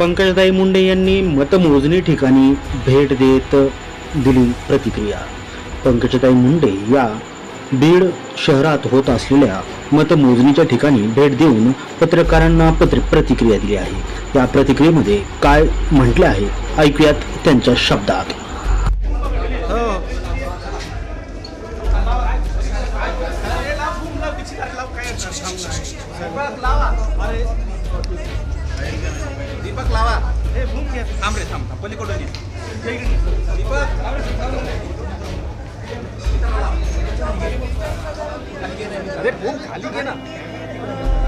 पंकजताई मुंडे यांनी मतमोजणी ठिकाणी भेट देत दिली प्रतिक्रिया. पंकजताई मुंडे या बीड शहरात होत असलेल्या मतमोजणीच्या ठिकाणी भेट देऊन पत्रकारांना पत्र प्रतिक्रिया दिली आहे. या प्रतिक्रियेमध्ये काय म्हटले आहे? ऐकूयात त्यांच्या शब्दात. दीपक लावा. हे भूम घे. थांब रे थांब थांब. पलीकडून दीपक. अरे भूम खाली घे ना.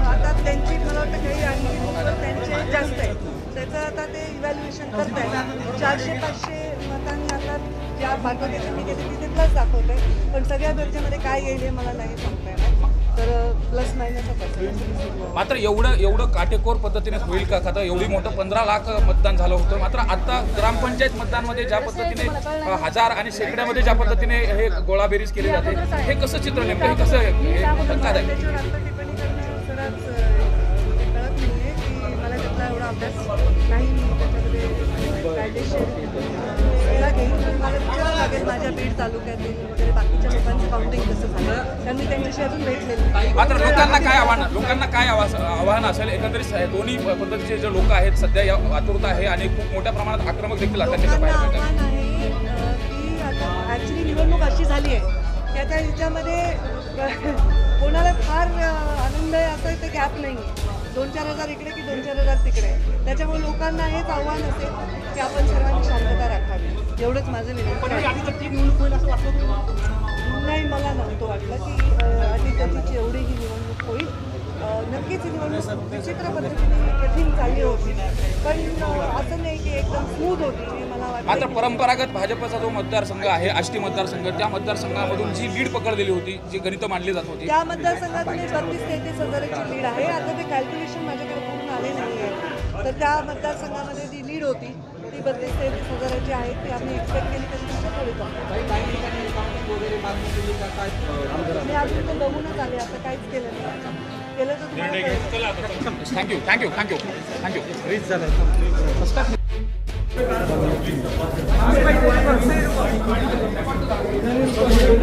आता त्यांची मला वाटतं काही आणखी त्यांचे जास्त आहे. त्याचं आता ते इव्हॅल्युएशन करत आहे चारशे पाचशे मतांनी आता ज्या भागवतीचं मी घेते तिथे प्लस दाखवते पण सगळ्या दर्जामध्ये काय येईल हे मला नाही सांगता येणार. मात्र एवढं एवढं काटेकोर पद्धतीने होईल का खाता? एवढी मोठं पंधरा लाख मतदान झालं होतं. मात्र आता ग्रामपंचायत मतदानमध्ये ज्या पद्धतीने हजार आणि शेकड्यामध्ये ज्या पद्धतीने हे गोळाबेरीज केली जाते हे कसं चित्र नेमकं? हे कसं हे धक्कादायक? आहे? त्याच्यावर आता टिप्पणी करण्याचं जराच, अं, कळत नाहीये की मला त्यातला एवढा अभ्यास नाही मी त्याच्यामध्ये कायदेशीर अं, सल्ला घेईन पण मला विचारावं लागेल माझ्या बीड तालुक्यातील वगैरे काउंटिंग झालं त्यांनी त्यांच्याशी अजून भेटलेली. मात्र लोकांना काय आव्हान लोकांना काय आव्हान असेल एकंदरीत दोन्ही पद्धतीचे जे लोक आहेत सध्या या आतुरता आहे आणि खूप मोठ्या प्रमाणात आक्रमक देखील. आव्हान आहे की आता ॲक्च्युली निवडणूक अशी झाली आहे की आता फार आहे असं ते गॅप नाही आहे दोन चार हजार इकडे की दोन चार हजार तिकडे. त्याच्यामुळे लोकांना हेच आव्हान असेल की आपण सर्वांनी शांतता राखावी. एवढंच माझं आहे. नाही मला नव्हतं वाटलं की अटीतटीची एवढी ही निवडणूक होईल. नक्कीच ही निवडणूक विचित्र पद्धतीने कठीण चालली होती. पण स्मूथ होती. मला मात्र परंपरागत भाजपचा जो मतदारसंघ आहे आष्टी मतदारसंघ त्या मतदारसंघामधून जी लीड पकडलेली होती जी गणितं मांडली जात होती त्या मतदारसंघातून बत्तीस तेहतीस हजाराची लीड आहे. आता ते कॅल्क्युलेशन माझ्याकडे पूर्ण आले नाही आहे. तर त्या मतदारसंघामध्ये जी लीड होती ती बत्तीस तेहतीस हजाराची आहे. ती आम्ही एक्सपेक्ट केली थोडी कमी मी अजून ते बघूनच आले. असं काहीच केलं नाही. केलं तर. Thank you thank you thank you thank you Mas vai ter parceiro, vai ter parceiro.